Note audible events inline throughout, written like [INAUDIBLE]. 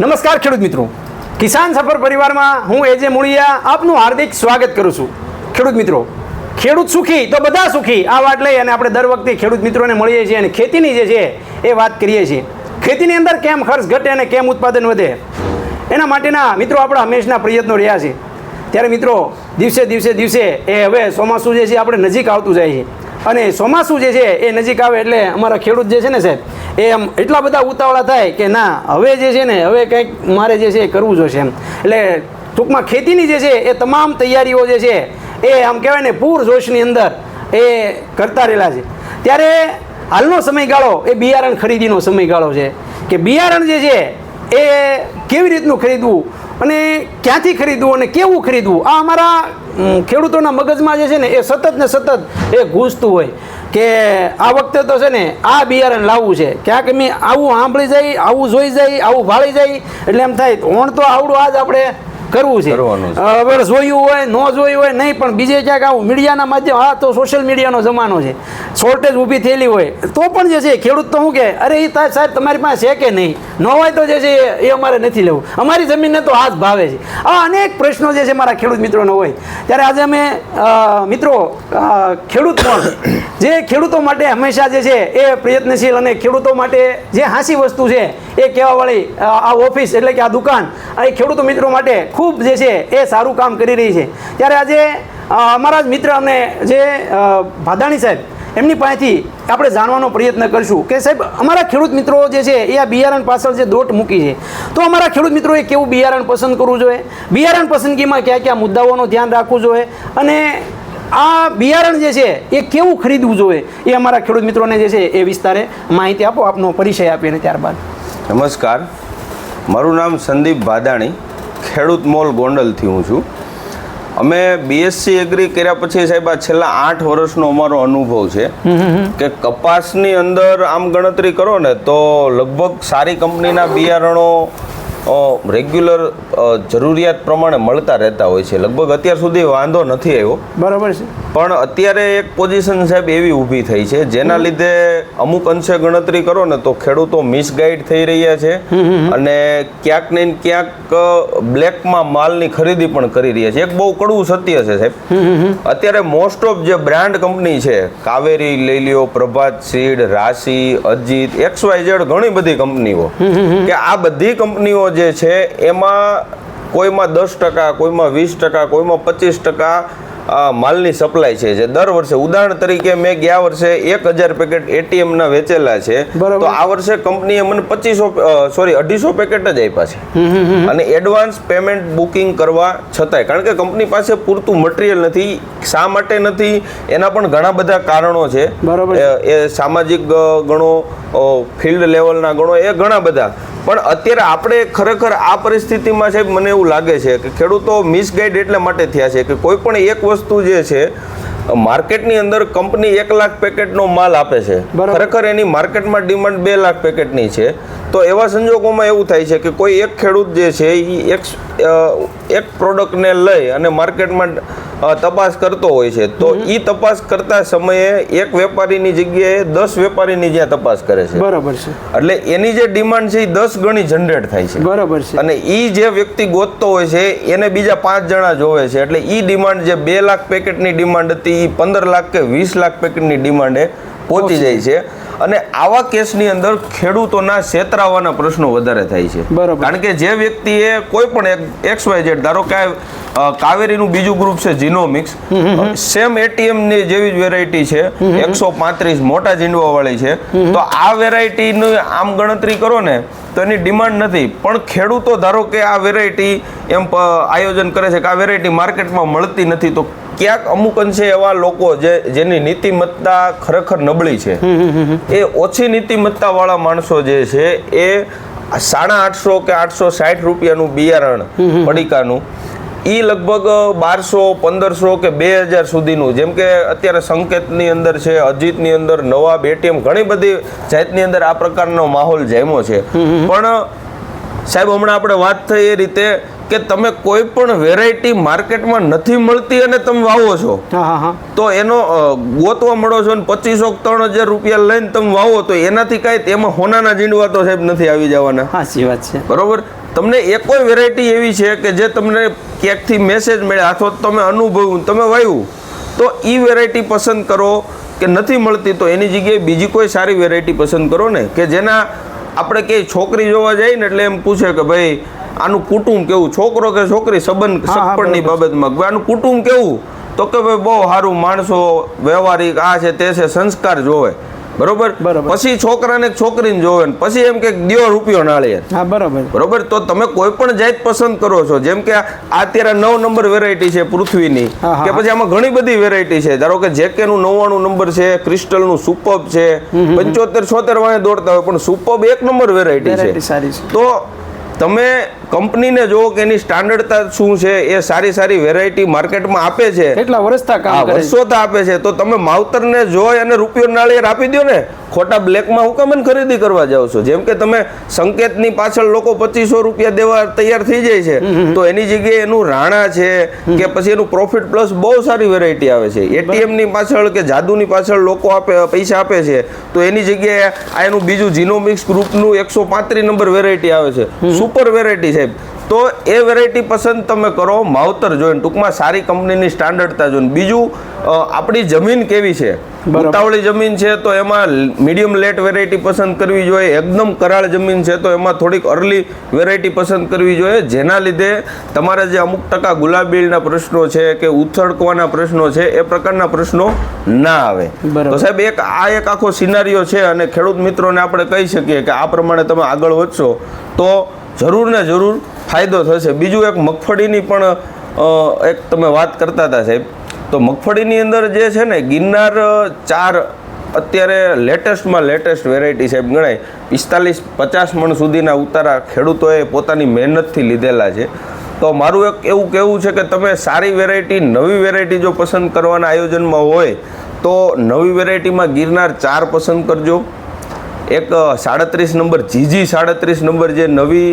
નમસ્કાર ખેડૂત મિત્રો. કિસાન સફર પરિવારમાં હું એજે મુળિયા આપનું હાર્દિક સ્વાગત કરું છું. ખેડૂત મિત્રો, ખેડૂત સુખી તો બધા સુખી, આ વાત લઈ અને આપણે દર વખતે ખેડૂત મિત્રોને મળીએ છીએ અને ખેતીની જે છે એ વાત કરીએ છીએ. ખેતીની અંદર કેમ ખર્ચ ઘટે અને કેમ ઉત્પાદન વધે? એના માટેના મિત્રો આપણા હંમેશના પ્રયત્નો રહ્યા છે. ત્યારે મિત્રો, દિવસે દિવસે દિવસે એ હવે ચોમાસું જે છે આપણે નજીક આવતું જાય છે. અને ચોમાસું જે છે એ નજીક આવે એટલે અમારા ખેડૂત જે છે ને સાહેબ, એ આમ એટલા બધા ઉતાવળા થાય કે ના, હવે જે છે ને, હવે કંઈક મારે જે છે એ કરવું જોશે એમ. એટલે ટૂંકમાં ખેતીની જે છે એ તમામ તૈયારીઓ જે છે એ આમ કહેવાય ને પૂર જોશની અંદર એ કરતા રહેલા છે. ત્યારે હાલનો સમયગાળો એ બિયારણ ખરીદીનો સમયગાળો છે કે બિયારણ જે છે એ કેવી રીતનું ખરીદવું અને ક્યાંથી ખરીદવું અને કેવું ખરીદવું? આ અમારા ખેડૂતોના મગજમાં જે છે ને એ સતત ને સતત એ ઘૂસતું હોય કે આ વખતે તો છે ને આ બિયારણ લાવવું છે. ક્યાંક મેં આવું સાંભળી જાય, આવું જોઈ જાય, આવું ભાળી જાય, એટલે એમ થાય, ઓણ તો આવડું, આજ આપણે કરવું છે. હવે જોયું હોય ન જોયું હોય નહીં પણ બીજે ક્યાંક આવું મીડિયાના માધ્યમ હા તો સોશિયલ મીડિયાનો જમાનો છે. શોર્ટેજ ઊભી થયેલી હોય તો પણ જે છે ખેડૂત તો શું કહે અરે એ તા- સાહેબ તમારી પાસે છે કે નહીં? ન હોય તો જે છે એ- અમારે નથી લેવું. અમારી જમીનને તો હાથ ભાવે છે. આ અનેક પ્રશ્નો જે છે મારા ખેડૂત મિત્રોનો હોય. ત્યારે આજે અમે મિત્રો ખેડૂત પણ [COUGHS] જે ખેડૂતો માટે હંમેશા જે છે એ પ્રયત્નશીલ અને ખેડૂતો માટે જે હાંસી વસ્તુ છે એ કહેવાવાળી આ ઓફિસ એટલે કે આ દુકાન આ એ ખેડૂતો મિત્રો માટે ખૂબ જે છે એ સારું કામ કરી રહી છે. ત્યારે આજે અમારા જ મિત્ર અમને જે ભાદાણી સાહેબ, એમની પાસેથી આપણે જાણવાનો પ્રયત્ન કરીશું કે સાહેબ, અમારા ખેડૂત મિત્રો જે છે એ આ બિયારણ પાછળ જે દોટ મૂકી છે, તો અમારા ખેડૂત મિત્રોએ કેવું બિયારણ પસંદ કરવું જોઈએ? બિયારણ પસંદગીમાં કયા કયા મુદ્દાઓનું ધ્યાન રાખવું જોઈએ? અને આ બિયારણ જે છે એ કેવું ખરીદવું જોઈએ? એ અમારા ખેડૂત મિત્રોને જે છે એ વિસ્તારે માહિતી આપો, આપનો પરિચય આપીને ત્યારબાદ. નમસ્કાર. મારું નામ સંદીપ ભાદાણી. ખેડૂત મોલ ગોંડલથી હું છું. અમે બીએસસી એગ્રી કર્યા પછી સાહેબ આ છેલ્લા આઠ વર્ષનો અમારો અનુભવ છે કે કપાસની અંદર આમ ગણતરી કરો ને તો લગભગ સારી કંપનીના બિયારણો રેગ્યુલર જરૂરિયાત પ્રમાણે મળતા રહેતા હોય છે. લગભગ અત્યાર સુધી વાંધો નથી આવ્યો. બરાબર છે. પણ અત્યારે એક પોઝિશન સાહેબ એવી ઊભી થઈ છે જેના લીધે અમુક અંશે ગણતરી કરો ને તો ખેડૂતો મિસગાઈડ થઈ રહ્યા છે અને ક્યાંક ને ક્યાંક બ્લેકમાં માલની ખરીદી પણ કરી રહ્યા છે. એક બહુ કડવું સત્ય છે સાહેબ. અત્યારે મોસ્ટ ઓફ જે બ્રાન્ડ કંપની છે કાવેરી લઈ લ્યો પ્રભાત સીડ રાશિ અજીત એક્સ વાય ઝેડ ઘણી બધી કંપનીઓ કે આ બધી કંપનીઓ જે છે એમાં કોઈમાં દસ ટકા કોઈમાં વીસ ટકા કોઈમાં પચીસ ટકા માલની સપ્લાય છે જે દર વર્ષે. ઉદાહરણ તરીકે મેં ગયા વર્ષે એક હજાર પેકેટ એટીએમ ના વેચેલા છે. તો આ વર્ષે કંપનીએ મને પચીસો સોરી અઢીસો પેકેટ જ આપ્યા છે. અને એડવાન્સ પેમેન્ટ બુકિંગ કરવા છતાંય કારણ કે કંપની પાસે પૂરતું મટીરિયલ નથી શા માટે નથી એના પણ ઘણા બધા કારણો છે. એ સામાજિક ગણો ફિલ્ડ લેવલના ગણો એ ઘણા બધા. પણ અત્યારે આપણે ખરેખર આ પરિસ્થિતિમાં સાહેબ મને એવું લાગે છે કે ખેડૂતો મિસગાઈડ એટલા માટે થયા છે કે કોઈ પણ એક વસ્તુ જે છે માર્કેટની અંદર કંપની એક લાખ પેકેટનો માલ આપે છે. ખરેખર એની માર્કેટમાં ડિમાન્ડ બે લાખ પેકેટની છે. તો એવા સંજોગોમાં એવું થાય છે કે કોઈ એક ખેડૂત જે છે એ એક એક પ્રોડક્ટને લઈ અને માર્કેટમાં તપાસ કરતો હોય છે. તો એ તપાસ કરતા સમયે એક વેપારીની જગ્યાએ દસ વેપારીની જ્યાં તપાસ કરે છે. બરાબર છે. એટલે એની જે ડિમાન્ડ છે એ દસ ગણી જનરેટ થાય છે. બરાબર છે. અને એ જે વ્યક્તિ ગોતતો હોય છે એને બીજા પાંચ જણા જોવે છે. એટલે એ ડિમાન્ડ જે બે લાખ પેકેટની ડિમાન્ડ હતી એ પંદર લાખ કે વીસ લાખ પેકેટની ડિમાન્ડે પહોંચી જાય છે. અને આવા કેસની અંદર ખેડૂતોના છેતરાવાના પ્રશ્નો વધારે થાય છે. કારણ કે જે વ્યક્તિએ કોઈ પણ એક એક્સ વાય ઝેડ ધારો કે કાવેરીનું બીજું ગ્રુપ છે જીનોમિક્સ સેમ એટીએમની જેવી જ વેરાયટી છે. એકસો પાંત્રીસ મોટા જીંડવા વાળી છે તો આ વેરાયટીની આમ ગણતરી કરો ને તો એની ડિમાન્ડ નથી. પણ ખેડૂતો ધારો કે આ વેરાયટી એમ આયોજન કરે છે કે આ વેરાયટી માર્કેટમાં મળતી નથી તો ક્યાંક અમુક અંશે એવા લોકો જે જેની નીતિમત્તા ખરેખર નબળી છે. એ ઓછી નીતિમત્તા વાળા માણસો જે છે એ સાડા આઠસો કે આઠસો સાઠ રૂપિયાનું બિયારણ પડીકાનું ઈ લગભગ બારસો પંદરસો કે બે હજાર સુધીનું. જેમ કે અત્યારે સંકેતની અંદર છે અજીતની અંદર નવા બેટીએમ ઘણી બધી જાતની અંદર આ પ્રકારનો માહોલ જામ્યો છે. પણ સાહેબ હમણાં આપણે વાત થઈ એ રીતે કે તમે કોઈ પણ વેરાયટી માર્કેટમાં નથી મળતી અને તમે વાવો છો. હા હા હા. તો એનો ગોતવા મળો છો ને પચીસો ત્રણ હજાર રૂપિયા લઈને તમે વાવો તો એનાથી કાંઈ એમાં હોનાના જીંડવા તો સાહેબ નથી આવી જવાના. સાચી વાત છે. બરોબર? તમને એકોય વેરાયટી એવી છે કે જે તમને ક્યાંકથી મેસેજ મળ્યા? અથવા તમે અનુભવ્યું તમે વાયું. તો એ વેરાયટી પસંદ કરો કે નથી મળતી તો એની જગ્યાએ બીજી કોઈ સારી વેરાયટી પસંદ કરો ને? કે જેના આપણે કે છોકરી જોવા જઈએ ને એટલે એમ પૂછે કે ભાઈ આનું કુટુંબ કેવું? છોકરો કે છોકરી સંબંધ સગપણની બાબતમાં. ભાઈ આનું કુટુંબ કેવું? તો કે ભાઈ બહુ સારું માણસો વ્યવહારિક આ છે તે છે સંસ્કાર જોવે. બરોબર. પછી છોકરાને છોકરીને જોવે પછી એમ કે દિયો રૂપિયો નાળે હા બરાબર. બરોબર? તો તમે કોઈ પણ જાત પસંદ કરો છો. જેમ કે આ અત્યારે નવ નંબર વેરાયટી છે પૃથ્વીની. કે પછી આમાં ઘણી બધી વેરાયટી છે. ધારો કે જેકે નું નવ્વાણું નંબર છે ક્રિસ્ટલનું સુપબ છે. પંચોતેર છોતેર વાળે દોડતા હોય પણ સુપબ એક નંબર વેરાયટી છે. તો તમે કંપનીને જુઓ કે એની સ્ટાન્ડર્ડતા શું છે એ સારી સારી વેરાયટી માર્કેટમાં આપે છે. કેટલા વર્ષતા કામ કરે છે? આપે છે. તો તમે માવતરને જોઈ અને રૂપિયો નાળિયેર આપી દો ને. ખોટા બ્લેકમાં હું કેમ ખરીદી કરવા જાવ છો. જેમ કે તમે સંકેતની પાછળ લોકો પચીસો રૂપિયા દેવા તૈયાર થઈ જાય છે તો એની જગ્યાએ એનું રાણા છે કે પછી એનું પ્રોફિટ પ્લસ બહુ સારી વેરાયટી આવે છે. એટીએમની પાછળ કે જાદુની પાછળ લોકો આપે પૈસા આપે છે તો એની જગ્યાએ આ એનું બીજું જીનોમિક્સ ગ્રુપનું એકસો પાંત્રીસ નંબર વેરાયટી આવે છે. સુપર વેરાયટી છે તો એ વેરાયટી પસંદ તમે કરો માવતર જોઈને ટૂંકમાં સારી કંપનીની સ્ટાન્ડર્ડતા જોઈને બીજું આપણી જમીન કેવી છે. ઉતાવળી જમીન છે તો એમાં મીડિયમ લેટ વેરાયટી પસંદ કરવી જોઈએ એકદમ કરાળ જમીન છે તો એમાં થોડીક અર્લી વેરાયટી પસંદ કરવી જોઈએ જેના લીધે તમારે જે અમુક ટકા ગુલાબીલના પ્રશ્નો છે કે ઉથડકવાના પ્રશ્નો છે એ પ્રકારના પ્રશ્નો ના આવે. તો સાહેબ એક આ એક આખો સિનારીઓ છે અને ખેડૂત મિત્રોને આપણે કહી શકીએ કે આ પ્રમાણે તમે આગળ વધશો તો જરૂર ને જરૂર ફાયદો થશે. બીજું એક મગફળીની પણ એક તમે વાત કરતા હતા સાહેબ. તો મગફળીની અંદર જે છે ને, ગિરનાર ચાર અત્યારે લેટેસ્ટમાં લેટેસ્ટ વેરાયટી સાહેબ ગણાય. પિસ્તાલીસ, પચાસ મણ સુધીના ઉતારા ખેડૂતોએ પોતાની મહેનતથી લીધેલા છે. તો મારું એક એવું કહેવું છે કે તમે સારી વેરાયટી, નવી વેરાયટી જો પસંદ કરવાના આયોજનમાં હોય, તો નવી વેરાયટીમાં ગિરનાર ચાર પસંદ કરજો. એક સાડત્રીસ નંબર જીજી સાડત્રીસ નંબર જે નવી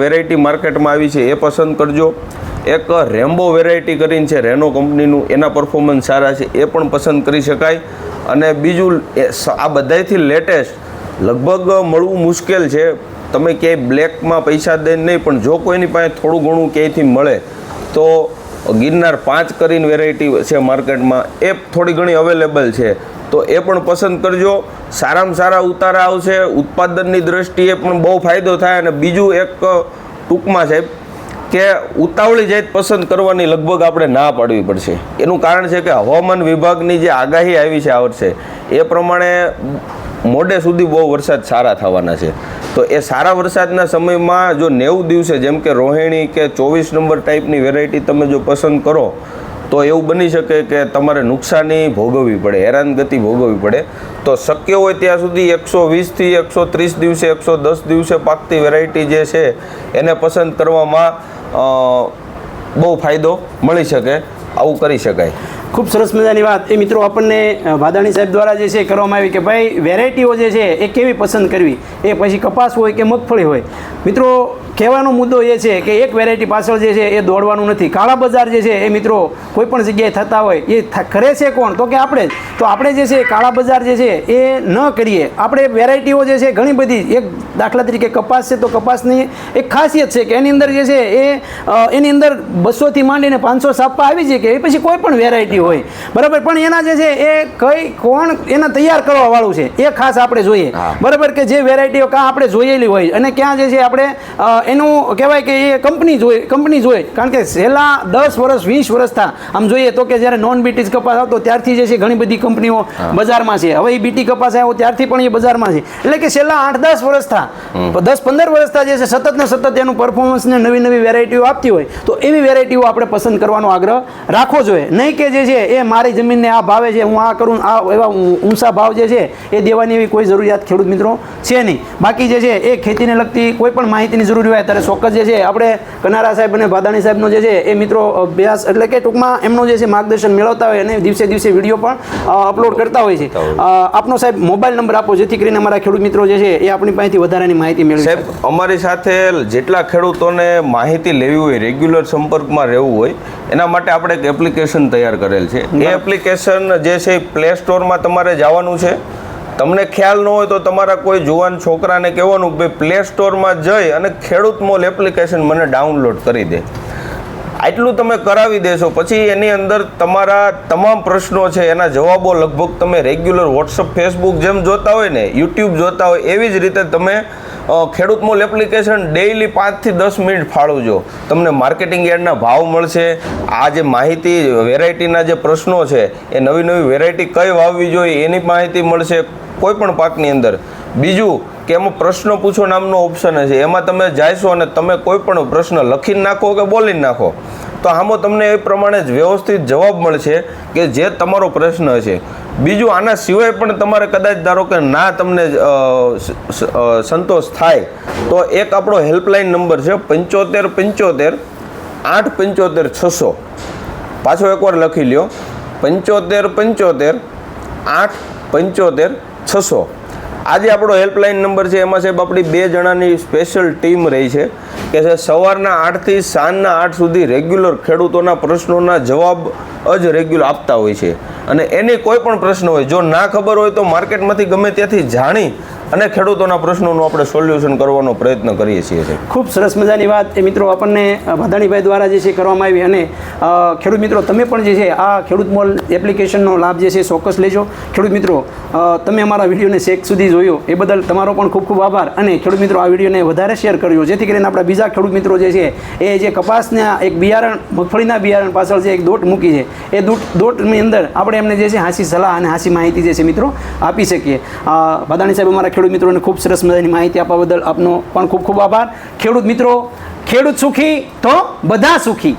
વેરાયટી માર્કેટમાં આવી છે, એ પસંદ કરજો. એક રેમ્બો વેરાયટી કરીને છે રેનો કંપનીનું એના પરફોર્મન્સ સારા છે, એ પણ પસંદ કરી શકાય. અને બીજું આ બધાયથી લેટેસ્ટ લગભગ મળવું મુશ્કેલ છે. તમે ક્યાંય બ્લેકમાં પૈસા દઈને નહીં, પણ જો કોઈની પાસે થોડું ઘણું ક્યાંયથી મળે, તો ગિરનાર પાંચ કરીને વેરાયટી છે માર્કેટમાં. એ થોડી ઘણી અવેલેબલ છે. તો એ પણ પસંદ કરજો. સારામાં સારા ઉતારા આવશે. ઉત્પાદનની દ્રષ્ટિએ પણ બહુ ફાયદો થાય અને બીજું એક ટૂંકમાં સાહેબ, કે ઉતાવળી જાત પસંદ કરવાની લગભગ આપણે ના પાડવી પડશે. એનું કારણ છે કે હવામાન વિભાગની જે આગાહી આવી છે આ વર્ષે, એ પ્રમાણે મોડે સુધી બહુ વરસાદ સારા થવાના છે. તો એ સારા વરસાદના સમયમાં જો નેવું દિવસે, જેમ કે રોહિણી કે ચોવીસ નંબર ટાઈપની વેરાયટી તમે જો પસંદ કરો, તો એવું બની શકે કે તમારે નુકસાની ભોગવવી પડે, હેરાનગતિ ભોગવવી પડે. તો શક્ય હોય ત્યાં સુધી એકસો વીસથી એકસો ત્રીસ દિવસે, એકસો દસ દિવસે પાકતી વેરાયટી જે છે, એને પસંદ કરવામાં બહુ ફાયદો મળી શકે, આવું કરી શકાય. ખૂબ સરસ મજાની વાત. એ મિત્રો આપણને વાદાણી સાહેબ દ્વારા જે છે કરવામાં આવી કે ભાઈ, વેરાયટીઓ જે છે એ કેવી પસંદ કરવી? એ પછી કપાસ હોય કે મગફળી હોય? મિત્રો, કહેવાનો મુદ્દો એ છે કે એક વેરાયટી પાછળ જે છે એ દોડવાનું નથી. કાળા બજાર જે છે એ મિત્રો કોઈ પણ જગ્યાએ થતા હોય, એ કરે છે કોણ? તો કે આપણે જ. તો આપણે જે છે કાળા બજાર જે છે એ ન કરીએ. આપણે વેરાયટીઓ જે છે ઘણી બધી, એક દાખલા તરીકે કપાસ છે તો કપાસની એક ખાસિયત છે કે એની અંદર જે છે એ એની અંદર બસોથી માંડીને પાંચસો સાપા આવી છે કે એ પછી કોઈ પણ વેરાયટી હોય. બરાબર પણ એના જે છે એ કઈ કોણ એના તૈયાર કરવા વાળું છે એ ખાસ આપણે જોઈએ. બરાબર કે જે વેરાયટીઓ કાં આપણે જોયેલી હોય અને ક્યાં જે છે આપણે એનું કહેવાય કે એ કંપની જોઈ કંપની જોઈએ કારણ કે છેલ્લા દસ વર્ષ વીસ વર્ષથી આમ જોઈએ તો કે જ્યારે નોન બીટીસ કપાસ આવતો ત્યારથી જે છે ઘણી બધી કંપનીઓ બજારમાં છે. હવે એ બીટી કપાસ આવ્યો ત્યારથી પણ એ બજારમાં છે. એટલે કે છેલ્લા આઠ દસ વર્ષથી દસ પંદર વર્ષથી જે છે સતત ને સતત એનું પરફોર્મન્સ ને નવી નવી વેરાયટીઓ આપતી હોય તો એવી વેરાયટીઓ આપણે પસંદ કરવાનો આગ્રહ રાખવો જોઈએ. નહીં કે જે છે એ મારી જમીનને આ ભાવે છે હું આ કરું આ એવા ઊંચા ભાવ જે છે એ દેવાની એવી કોઈ જરૂરિયાત ખેડૂત મિત્રો છે નહીં. બાકી જે છે એ ખેતીને લગતી કોઈ પણ માહિતીની જરૂરી હોય ત્યારે ચોક્કસ જે છે આપણે કનારા સાહેબ અને ભાદાણી સાહેબનો જે છે એ મિત્રો અભ્યાસ એટલે કે ટૂંકમાં એમનું જે છે માર્ગદર્શન મેળવતા હોય અને દિવસે દિવસે વીડિયો પણ અપલોડ કરતા હોય છે. આપનો સાહેબ મોબાઈલ નંબર આપો જેથી કરીને અમારા ખેડૂત મિત્રો જે છે એ આપણી પાસેથી વધારાની માહિતી મેળવી સાહેબ અમારી સાથે જેટલા ખેડૂતોને માહિતી લેવી હોય રેગ્યુલર સંપર્કમાં રહેવું હોય એના માટે આપણે એક એપ્લિકેશન તૈયાર કરેલ છે. એ એપ્લિકેશન જે છે પ્લે સ્ટોરમાં તમારે જવાનું છે. તમને ખ્યાલ ન હોય તો તમારા કોઈ જુવાન છોકરાને કહેવાનું કે પ્લે સ્ટોરમાં જઈ અને ખેડૂત મોલ એપ્લિકેશન મને ડાઉનલોડ કરી દે. આટલું તમે કરાવી દેશો. પછી એની અંદર તમારા તમામ પ્રશ્નો છે એના જવાબો લગભગ તમે રેગ્યુલર વોટ્સઅપ ફેસબુક જેમ જોતા હોય ને યુટ્યુબ જોતા હોય એવી જ રીતે તમે ખેડૂત મોલ એપ્લિકેશન ડેઈલી પાંચથી દસ મિનિટ ફાળવજો તમને માર્કેટિંગ યાર્ડના ભાવ મળશે. આ જે માહિતી વેરાયટીના જે પ્રશ્નો છે, એ નવી નવી વેરાયટી કઈ વાવવી જોઈએ એની માહિતી મળશે કોઈ પણ પાકની અંદર. બીજું કે એમાં પ્રશ્ન પૂછો નામનો ઓપ્શન છે. એમાં તમે જાયશો અને તમે કોઈ પણ પ્રશ્ન લખીને નાખો કે બોલીને નાખો, તો આમાં તમને એ પ્રમાણે જ વ્યવસ્થિત જવાબ મળશે કે જે તમારો પ્રશ્ન છે. બીજું, આના સિવાય પણ તમારે કદાચ ધારો કે ના તમને સંતોષ થાય, તો એક આપણો હેલ્પલાઇન નંબર છે પંચોતેર પંચોતેર આઠ પંચોતેર છસો. પાછો એકવાર લખી લ્યો. પંચોતેર પંચોતેર આઠ પંચોતેર છસો. આજે આપણો હેલ્પલાઇન નંબર છે, એમાં સાહેબ આપણી બે જણાની સ્પેશિયલ ટીમ રહી છે, કે જે સવારના આઠથી સાંજના આઠ સુધી રેગ્યુલર ખેડૂતોના પ્રશ્નોના જવાબ જ રેગ્યુલર આપતા હોય છે. અને એની કોઈ પણ પ્રશ્ન હોય, જો ના ખબર હોય તો માર્કેટમાંથી ગમે ત્યાંથી જાણી અને ખેડૂતોના પ્રશ્નોનું આપણે સોલ્યુશન કરવાનો પ્રયત્ન કરીએ છીએ ખૂબ સરસ મજાની વાત. એ મિત્રો આપણને ભદાણીભાઈ દ્વારા જે છે કરવામાં આવી અને ખેડૂત મિત્રો, તમે પણ જે છે આ ખેડૂત મોલ એપ્લિકેશનનો લાભ જે છે ચોક્કસ લેજો. ખેડૂત મિત્રો તમે અમારા વિડીયોને શેક સુધી જોયો. એ બદલ તમારો પણ ખૂબ ખૂબ આભાર અને ખેડૂત મિત્રો, આ વિડીયોને વધારે શેર કર્યો જેથી કરીને આપણા બીજા ખેડૂત મિત્રો જે છે એ જે કપાસના એક બિયારણ, મગફળીના બિયારણ પાછળ જે એક દોટ મૂકી છે, એ દોટ, દોટની અંદર આપણે એમને જે છે હાંસી સલાહ અને હાંસી માહિતી જે છે મિત્રો આપી શકીએ. ભાદાણી સાહેબ અમારા ખેડૂત મિત્રોને ખૂબ સરસ મજાની માહિતી આપવા બદલ આપનો પણ ખૂબ ખૂબ આભાર. ખેડૂત મિત્રો, ખેડૂત સુખી તો બધા સુખી.